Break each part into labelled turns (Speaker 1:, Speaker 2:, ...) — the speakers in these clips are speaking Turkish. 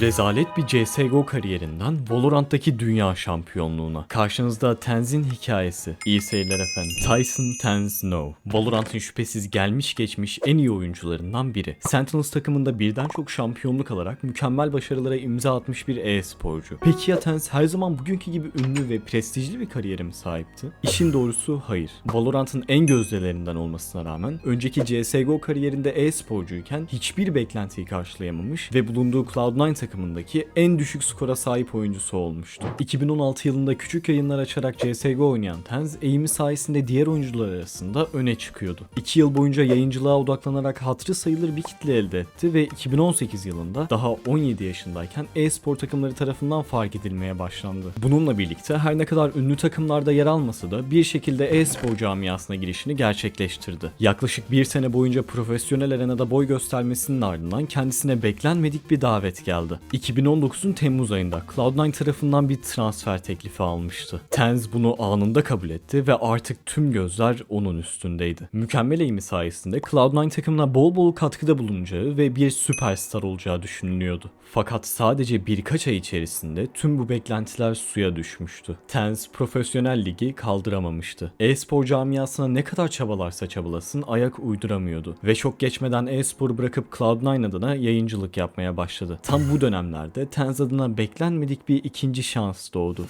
Speaker 1: Rezalet bir CSGO kariyerinden Valorant'taki dünya şampiyonluğuna. Karşınızda Tenz'in hikayesi. İyi seyirler efendim. Tyson Tenz Snow. Valorant'ın şüphesiz gelmiş geçmiş en iyi oyuncularından biri. Sentinels takımında birden çok şampiyonluk alarak mükemmel başarılara imza atmış bir e-sporcu. Peki ya Tenz her zaman bugünkü gibi ünlü ve prestijli bir kariyere mi sahipti? İşin doğrusu hayır. Valorant'ın en gözdelerinden olmasına rağmen önceki CSGO kariyerinde e-sporcuyken hiçbir beklentiyi karşılayamamış ve bulunduğu Cloud9 takımındaki en düşük skora sahip oyuncusu olmuştu. 2016 yılında küçük yayınlar açarak CSGO oynayan Tenz, eğimi sayesinde diğer oyuncular arasında öne çıkıyordu. 2 yıl boyunca yayıncılığa odaklanarak hatırı sayılır bir kitle elde etti ve 2018 yılında daha 17 yaşındayken e-spor takımları tarafından fark edilmeye başlandı. Bununla birlikte her ne kadar ünlü takımlarda yer almasa da bir şekilde e-spor camiasına girişini gerçekleştirdi. Yaklaşık bir sene boyunca profesyonel arenada boy göstermesinin ardından kendisine beklenmedik bir davet geldi. 2019'un Temmuz ayında Cloud9 tarafından bir transfer teklifi almıştı. Tenz bunu anında kabul etti ve artık tüm gözler onun üstündeydi. Mükemmel eğimi sayesinde Cloud9 takımına bol bol katkıda bulunacağı ve bir süperstar olacağı düşünülüyordu. Fakat sadece birkaç ay içerisinde tüm bu beklentiler suya düşmüştü. Tenz profesyonel ligi kaldıramamıştı. E-spor camiasına ne kadar çabalarsa çabalasın ayak uyduramıyordu. Ve çok geçmeden e-sporu bırakıp Cloud9 adına yayıncılık yapmaya başladı. Tam bu dönemlerde Tenz adına beklenmedik bir ikinci şans doğdu.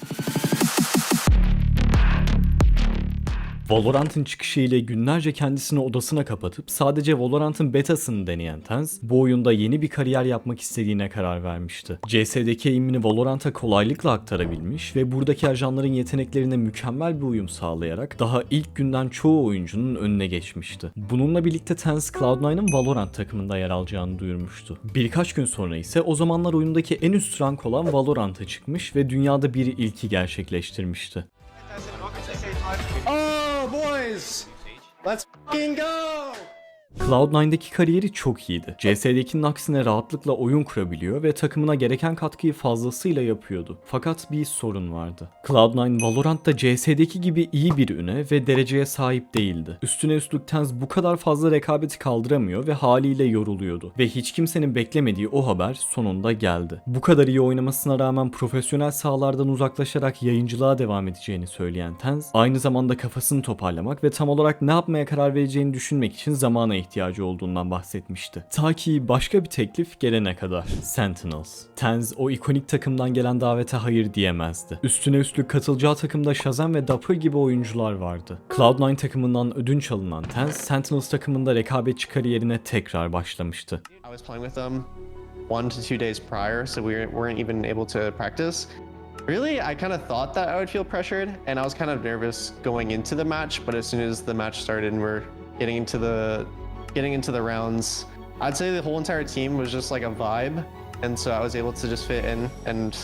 Speaker 1: Valorant'ın çıkışı ile günlerce kendisini odasına kapatıp sadece Valorant'ın betasını deneyen Tenz, bu oyunda yeni bir kariyer yapmak istediğine karar vermişti. CS'deki eğimini Valorant'a kolaylıkla aktarabilmiş ve buradaki ajanların yeteneklerine mükemmel bir uyum sağlayarak daha ilk günden çoğu oyuncunun önüne geçmişti. Bununla birlikte Tenz Cloud9'ın Valorant takımında yer alacağını duyurmuştu. Birkaç gün sonra ise o zamanlar oyundaki en üst rank olan Valorant'a çıkmış ve dünyada bir ilki gerçekleştirmişti.
Speaker 2: Boys! Let's fucking go!
Speaker 1: Cloud9'daki kariyeri çok iyiydi. CS'dekinin aksine rahatlıkla oyun kurabiliyor ve takımına gereken katkıyı fazlasıyla yapıyordu. Fakat bir sorun vardı. Cloud9 Valorant'ta CS'deki gibi iyi bir üne ve dereceye sahip değildi. Üstüne üstlük Tenz bu kadar fazla rekabeti kaldıramıyor ve haliyle yoruluyordu. Ve hiç kimsenin beklemediği o haber sonunda geldi. Bu kadar iyi oynamasına rağmen profesyonel sahalardan uzaklaşarak yayıncılığa devam edeceğini söyleyen Tenz, aynı zamanda kafasını toparlamak ve tam olarak ne yapmaya karar vereceğini düşünmek için zamana ihtiyacı olduğundan bahsetmişti. Ta ki başka bir teklif gelene kadar. Sentinels. Tenz o ikonik takımdan gelen davete hayır diyemezdi. Üstüne üstlük katılacağı takımda Shazam ve Dapper gibi oyuncular vardı. Cloud9 takımından ödünç alınan Tenz, Sentinels takımında rekabetçi kariyerine tekrar başlamıştı.
Speaker 2: I was playing with them one to two days prior, so we weren't even able to practice. Really, I kind of thought that I would feel pressured, and I was kind of nervous going into the match. But as soon as the match started and we're getting into the getting into the rounds, I'd say the whole entire team was just like a vibe, and so I was able to just fit in and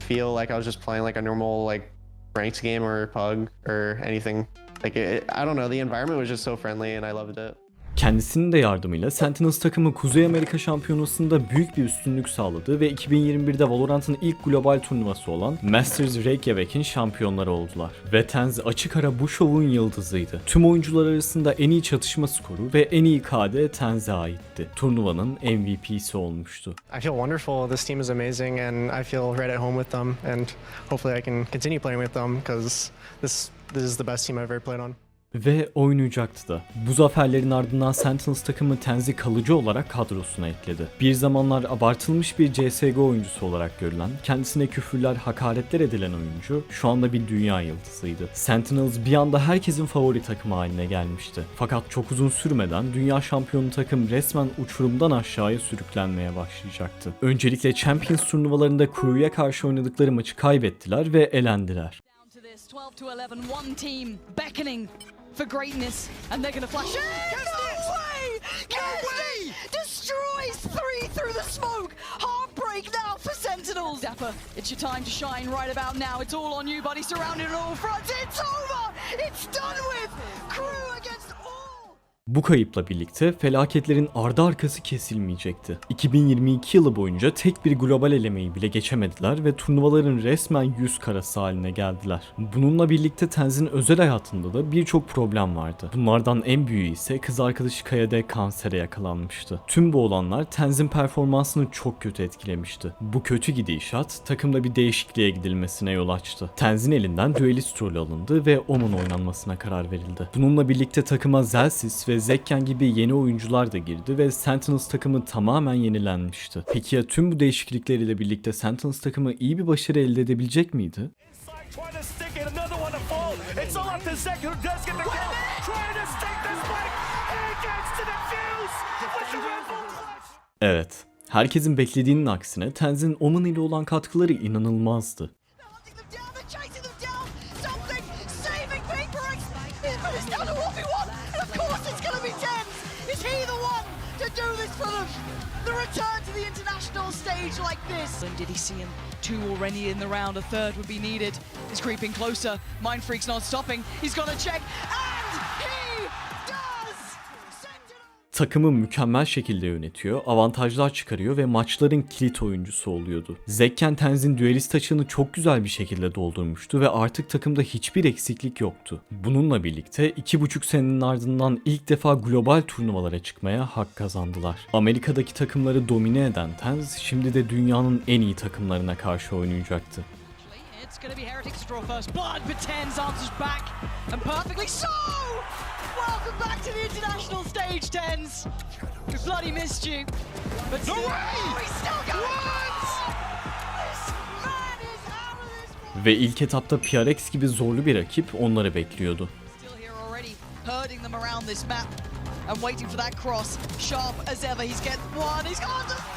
Speaker 2: feel like I was just playing like a normal like ranked game or pug or anything. Like it, I don't know, the environment was just so friendly, and I loved it.
Speaker 1: Kendisinin de yardımıyla Sentinels takımı Kuzey Amerika Şampiyonası'nda büyük bir üstünlük sağladı ve 2021'de Valorant'ın ilk global turnuvası olan Masters Reykjavik'in şampiyonları oldular. Ve Tenz açık ara bu şovun yıldızıydı. Tüm oyuncular arasında en iyi çatışma skoru ve en iyi KD Tenz'e aitti. Turnuvanın MVP'si olmuştu.
Speaker 3: I feel wonderful. This team is amazing, and I feel right at home with them. And hopefully, I can continue playing with them because this this is the best team I've ever played on.
Speaker 1: Ve oynayacaktı da. Bu zaferlerin ardından Sentinels takımı Tenz'i kalıcı olarak kadrosuna ekledi. Bir zamanlar abartılmış bir CSGO oyuncusu olarak görülen, kendisine küfürler, hakaretler edilen oyuncu şu anda bir dünya yıldızıydı. Sentinels bir anda herkesin favori takımı haline gelmişti. Fakat çok uzun sürmeden dünya şampiyonu takım resmen uçurumdan aşağıya sürüklenmeye başlayacaktı. Öncelikle Champions turnuvalarında Crew'ya karşı oynadıkları maçı kaybettiler ve elendiler.
Speaker 4: Down to this 12 to 11 one team beckoning for greatness and they're gonna flash. In no way! No way! Destroys three through the smoke! Heartbreak now for sentinels! Dapper it's your time to shine right about now. It's all on you buddy. Surrounded on all fronts. It's over! It's done with! Crew against all
Speaker 1: Bu kayıpla birlikte felaketlerin ardı arkası kesilmeyecekti. 2022 yılı boyunca tek bir global elemeyi bile geçemediler ve turnuvaların resmen yüz karası haline geldiler. Bununla birlikte Tenz'in özel hayatında da birçok problem vardı. Bunlardan en büyüğü ise kız arkadaşı Kayade kansere yakalanmıştı. Tüm bu olanlar Tenz'in performansını çok kötü etkilemişti. Bu kötü gidişat takımda bir değişikliğe gidilmesine yol açtı. Tenz'in elinden düelist rolü alındı ve Omen oynanmasına karar verildi. Bununla birlikte takıma Zelsis ve Zekken gibi yeni oyuncular da girdi ve Sentinels takımı tamamen yenilenmişti. Peki ya tüm bu değişiklikleriyle birlikte Sentinels takımı iyi bir başarı elde edebilecek miydi? Evet. Herkesin beklediğinin aksine Tenz'in Omen ile olan katkıları inanılmazdı.
Speaker 4: This for them? The return to the international stage like this. And did he see him? Two already in the round. A third would be needed. He's creeping closer. Mind Freak's not stopping. He's got to check. And
Speaker 1: Takımı mükemmel şekilde yönetiyor, avantajlar çıkarıyor ve maçların kilit oyuncusu oluyordu. Zekken Tenz'in düelist açığını çok güzel bir şekilde doldurmuştu ve artık takımda hiçbir eksiklik yoktu. Bununla birlikte 2,5 senenin ardından ilk defa global turnuvalara çıkmaya hak kazandılar. Amerika'daki takımları domine eden Tenz şimdi de dünyanın en iyi takımlarına karşı oynayacaktı.
Speaker 4: It's going to be Heretics to draw first blood, but Tens answers back, and perfectly so! Welcome back to the international stage, Tens! We bloody missed you. But no way! He's still going! This man is out of this world!
Speaker 1: Ve ilk etapta PRX gibi zorlu bir rakip onları bekliyordu.
Speaker 4: Still herding them around this map, and waiting for that cross. Sharp as ever, he's get one, he's! Anymore!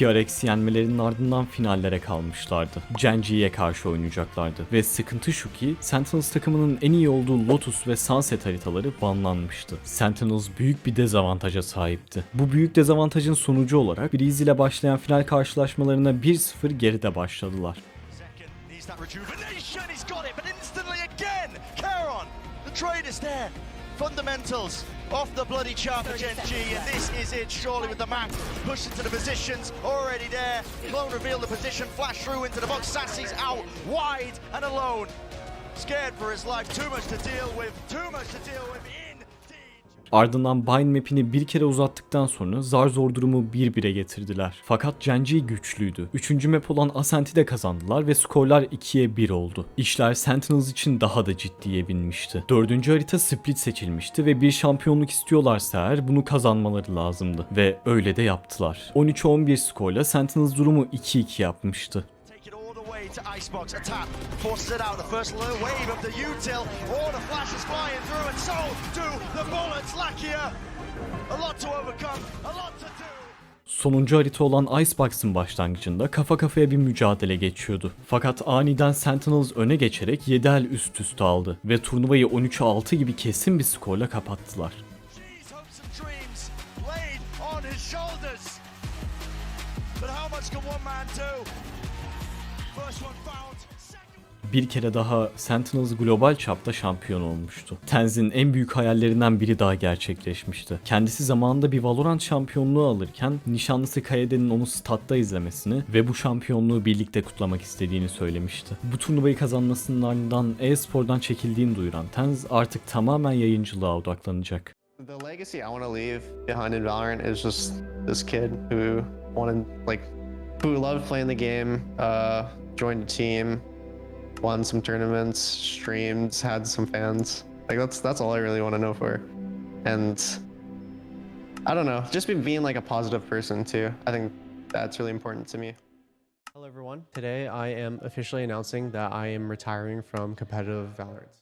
Speaker 1: PRX yenmelerinin ardından finallere kalmışlardı. Genji'ye karşı oynayacaklardı. Ve sıkıntı şu ki Sentinels takımının en iyi olduğu Lotus ve Sunset haritaları banlanmıştı. Sentinels büyük bir dezavantaja sahipti. Bu büyük dezavantajın sonucu olarak Breeze ile başlayan final karşılaşmalarına 1-0 geride başladılar.
Speaker 5: Fundamentals off the bloody chart for Gen G, and this is it. Surely with the map pushed into the positions already there. Clone revealed the position, flash through into the box. Sassy's out wide and alone. Scared for his life. Too much to deal with. Too much to deal with.
Speaker 1: Ardından Bind map'ini bir kere uzattıktan sonra zar zor durumu 1-1'e getirdiler. Fakat Genji güçlüydü. Üçüncü map olan Ascent'i de kazandılar ve skorlar 2'ye 1 oldu. İşler Sentinels için daha da ciddiye binmişti. Dördüncü harita Split seçilmişti ve bir şampiyonluk istiyorlarsa eğer bunu kazanmaları lazımdı. Ve öyle de yaptılar. 13-11 skorla Sentinels durumu 2-2 yapmıştı.
Speaker 5: Take it all the way to Icebox. A tap forces it out. The first low wave of the util. All the flashes flying through, and so do the bullets. Lakia. A lot to overcome. A lot to do.
Speaker 1: Sonuncu harita olan Icebox'ın başlangıcında kafa kafaya bir mücadele geçiyordu. Fakat aniden Sentinels öne geçerek 7 el üst üste aldı ve turnuvayı 13'e 6 gibi kesin bir skorla kapattılar.
Speaker 5: But how much can one man do?
Speaker 1: Bir kere daha Sentinels global çapta şampiyon olmuştu. Tenz'in en büyük hayallerinden biri daha gerçekleşmişti. Kendisi zamanında bir Valorant şampiyonluğu alırken nişanlısı Kaede'nin onu statta izlemesini ve bu şampiyonluğu birlikte kutlamak istediğini söylemişti. Bu turnuvayı kazanmasının ardından e-spordan çekildiğini duyuran Tenz artık tamamen yayıncılığa odaklanacak.
Speaker 2: The legacy I want to leave behind in Valorant is just this kid who wanted, like, who loved playing the game, uh, joined a team, won some tournaments, streamed, had some fans. Like that's that's all I really want to know for. And I don't know, just be being like a positive person too. I think that's really important to me.
Speaker 6: Hello everyone. Today I am officially announcing that I am retiring from competitive Valorant.